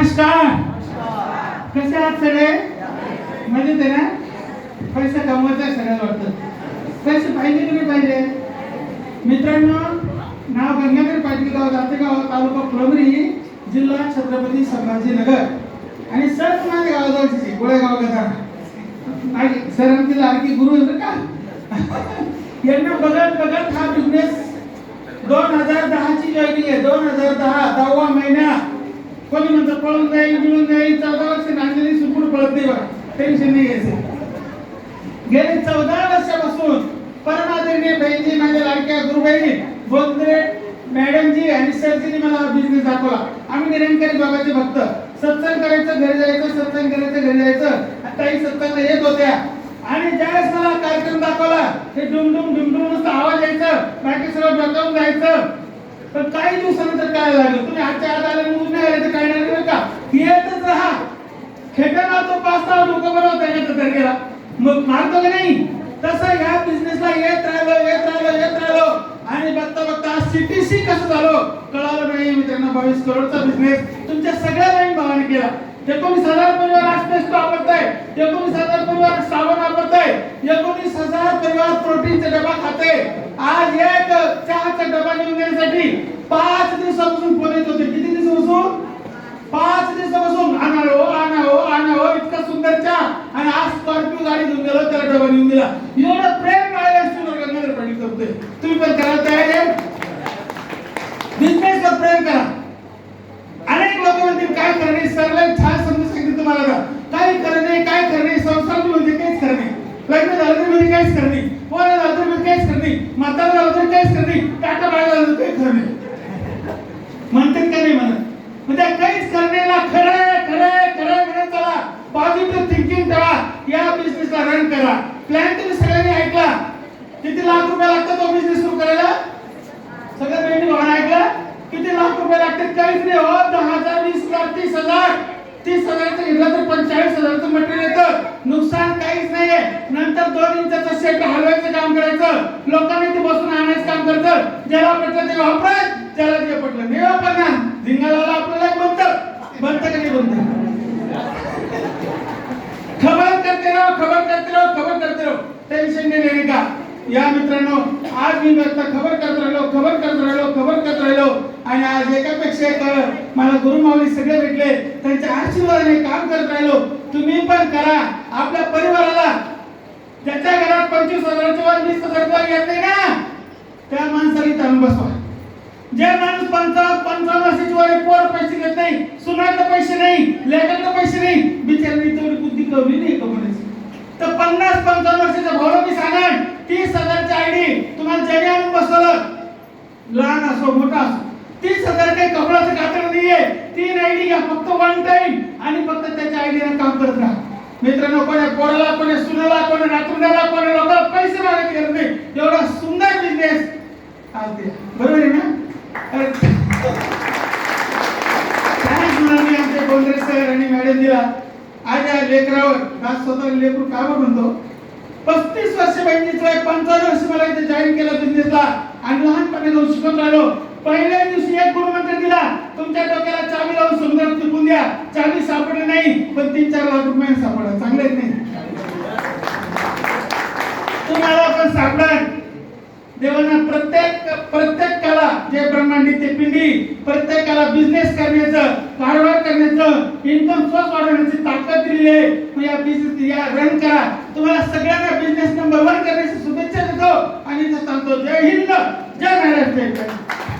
नमस्कार. कसे आहात सगळे? मजेत आहे ना? पैसा कमवायचा आहे सगळ्यात वाटतं. पैसे पाहिजे की नाही पाहिजे? मित्रांनो नाव गंगाधर पाटील गाव गाव तालुका फुलंब्री जिल्हा छत्रपती संभाजीनगर. आणि सर माझ्या गावाजवळचे गोळेगाव गदा सर आमचे लाडकी गुरु बरं का? यांना बघत बघत हा बिझनेस दोन हजार दहाची जॉईनिंग आहे. दोन हजार दहा दहावा महिना. कोणी म्हणतं पळून जाईल मिळून जाईल चौदा वर्ष नांदेली सुपूर पळत नाही बघा. टेन्शन नाही घ्यायचं गेले चौदा वर्षापासून परमादरणीय बहिणी माझ्या लाडक्या गुरुबाई बोंद्रे मॅडमजी आणि सरजीने मला बिझनेस दाखवला. आम्ही निरंकारी बाबाचे भक्त. सत्संग करायचं घरी जायचं सत्संग करायचं घरी जायचं. ताई सत्संगला येत होत्या. आणि ज्यावेळेस मला कार्यक्रम दाखवला हे डुमडुम डुमडुम नुसतं आवाज यायचं. बाकी सगळं डोकावून जायचं. पण काही दिवसानंतर काय लागलं? तुम्ही आजच्या आज आले म्हणून नाही आले तर काय नाही बरं का? येतच राहा खेटा तो पाच सहा लोक बरोबर त्याच्या तारखेला मग मारतो का नाही? तसं ह्या बिझनेसला येत राहिलो येत राहिलो येत राहिलो. आणि बघता बघता सीटीसी कसं झालो? कळालं नाही मित्रांनो बावीस करोडचा बिझनेस तुमच्या सगळ्या बहीण भावाने केला. एकोणीस हजार परिवार आज पेस्ट वापरताय. एकोणीस हजार परिवार साबण वापरताय. एकोणीस हजार परिवार प्रोटीनचा डबा खाते आज एक चहाचा डबा घेऊन येण्यासाठी पाच दिवसापासून फोन येत होते. किती दिवसापासून? पाच दिवसापासून. आणा हो आणा हो आणा हो इतका सुंदर चहा. आणि आज स्कॉर्पिओ गाडी घेऊन गेलो त्याला डबा नेऊन दिला एवढं प्रेम महाराष्ट्र गंगाधर पाटील तुम्ही पण करा तयार आहे बिझनेसवर प्रेम करा. अनेक लोक म्हणतील काय करणे सरळ छान समजून सांगितलं तुम्हाला. का काय करणे काय करणे संसार म्हणजे काहीच करणे लग्न झालं तरी म्हणजे काहीच करणे नाही म्हातारा झालं तरी काहीच नाही टाटा बाय झालं काही खरं नाही म्हणतात का नाही म्हणत? म्हणजे काहीच करण्याला खरं खरं खरं म्हणत चला. पॉझिटिव्ह थिंकिंग करा. या बिझनेसला रन करा. प्लॅन तुम्ही सगळ्यांनी ऐकला. किती लाख रुपये लागतात तो बिझनेस सुरू करायला? सगळ्या बहिणी भावना ऐकला? किती लाख रुपये लागतात? काहीच नाही. हो दहा हजार वीस लाख तीस हजार. तीस हजाराचं घेतलं तर पंचेचाळीस हजाराचं मटेरियल येतं. नुकसान काहीच नाहीये. नंतर दोन इंचाचा सेट हलवायचं करतं लोकांनी ते बसून आणायचं काम करतं ज्याला पटलं ते वापरत ज्याला जे पटलं नाही वापरणार झिंगाला आपल्याला बनतं बनतं का नाही बनतं खबर करते राहो खबर करते राहो खबर करते राहो टेन्शन नाही का? या मित्रांनो आज मी आता खबर करत राहिलो खबर करत राहिलो खबर करत राहिलो. आणि आज एकापेक्षा एक मला गुरुमावली सगळे भेटले. त्यांच्या आशीर्वादाने काम करत राहिलो. तुम्ही पण करा. आपल्या परिवाराला ज्याच्या घरात पंचवीस हजाराच्या वर वीस हजार रुपये येत नाही ना? त्या माणसाला इथं बसवा. जे माणूस पंचावन्न पंचावन्न वर्षाची वर पोर पैसे घेत नाही सुनाला पैसे नाही लेखाला पैसे नाही बिचारी तेवढी बुद्धी कवली नाही कमवण्याची तर पन्नास पंचावन्न वर्षाचा भाऊला मी सांगा तीस हजारची आयडी तुम्हाला जरी आणून बसवलं लहान असो मोठा असो तीस हजार काही कपडाचं कातड नाहीये. तीन आयडी घ्या फक्त वन टाइम आणि फक्त त्याच्या आयडीने काम करत राहा. मित्रांनो कोणी पोराला कोणी सुनाला कोणी नातुंडाला कोणी लोकांना पैसे मागायची गरज नाही. एवढा सुंदर बिझनेस आज बरोबर आहे ना? अरे, काय म्हणणार आमचे सर आणि मॅडम दिला? आज या लेकरावर आज स्वतः लेकरू का बरं म्हणतो? पस्तीस वर्ष बहिणीचं पंचावन्न वर्ष मला इथे जॉईन केलं बिझनेसला आणि लहानपणी जाऊन शिकत राहिलो. पहिल्या दिवशी एक गुरुमंत्र दिला. तुमच्या डोक्याला चावी लावून सुंदर टिपून द्या. चावी सापडली नाही पण तीन चार लाख रुपये सापडला चांगले नाही? तुम्हाला पण सापडा देवांना प्रत्येक प्रत्येकाला जे ब्रह्मांडी ते पिंडी प्रत्येकाला बिझनेस करण्याचं कारोबार करण्याचं इन्कम सोर्स वाढवण्याची ताकद दिली आहे. मग या बिझनेस या रन करा. तुम्हाला सगळ्यांना बिझनेस नंबर वन करण्याची शुभेच्छा देतो. आणि सांगतो जय हिल जय नाऱ्या जय